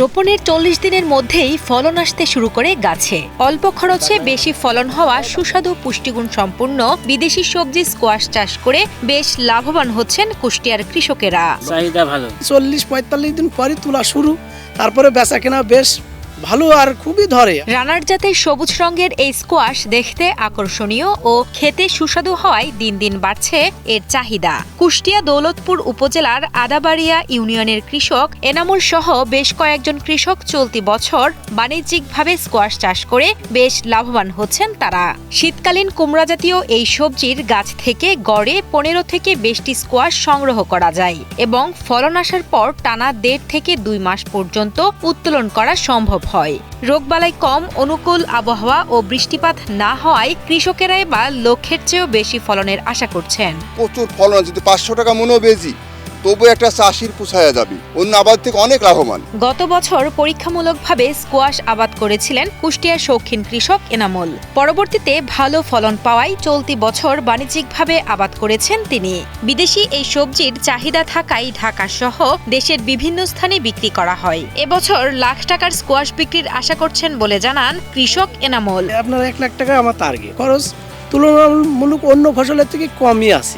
রোপণের চল্লিশ দিনের মধ্যেই ফলন আসতে শুরু করে গাছে। অল্প খরচে বেশি ফলন হওয়া সুস্বাদু পুষ্টিগুণ সম্পূর্ণ বিদেশি সবজি স্কোয়াশ চাষ করে বেশ লাভবান হচ্ছেন কুষ্টিয়ার কৃষকেরা। চাহিদা ভালো। চল্লিশ পঁয়তাল্লিশ দিন পরে তোলা শুরু তারপরে বেচা কেনা বেশ ভালো আর খুবই ধরে। রানার জাতের সবুজ রঙের এই স্কোয়াশ দেখতে আকর্ষণীয় ও খেতে সুস্বাদু হওয়ায় দিন দিন বাড়ছে এর চাহিদা। কুষ্টিয়া দৌলতপুর উপজেলার আদাবাড়িয়া ইউনিয়নের কৃষক এনামুল সহ বেশ কয়েকজন কৃষক চলতি বছর বাণিজ্যিকভাবে স্কোয়াশ চাষ করে বেশ লাভবান হচ্ছেন তারা। শীতকালীন কুমড়া জাতীয় এই সবজির গাছ থেকে গড়ে পনেরো থেকে বেশটি স্কোয়াশ সংগ্রহ করা যায় এবং ফলন আসার পর টানা দেড় থেকে দুই মাস পর্যন্ত উত্তোলন করা সম্ভব হয় রোগবালাই কম, অনুকূল আবহাওয়া ও বৃষ্টিপাত না হওয়ায় কৃষকেরা এবার লক্ষ্যের চেয়েও বেশি ফলনের আশা করছেন। প্রচুর ফলন যদি পাঁচশো টাকা মনেও বেজি। তবু একটা চাষির পুষায়া যাবে। অন্য আবাদ থেকে অনেক লাভবান। গত বছর পরীক্ষামূলকভাবে স্কোয়াশ আবাদ করেছিলেন কুষ্টিয়ার শৌখিন কৃষক এনামুল। পরবর্তীতে ভালো ফলন পাওয়ায় চলতি বছর বাণিজ্যিকভাবে আবাদ করেছেন তিনি। বিদেশি এই সবজির চাহিদা থাকায় ঢাকা সহ দেশের বিভিন্ন স্থানে বিক্রি করা হয়। এবছর লাখ টাকার স্কোয়াশ বিক্রির আশা করছেন বলে জানান কৃষক এনামুল। আপনার এক লাখ টাকা আমার টার্গেট খরচ তুলনামূলক অন্য ফসলের থেকে কমই আছে।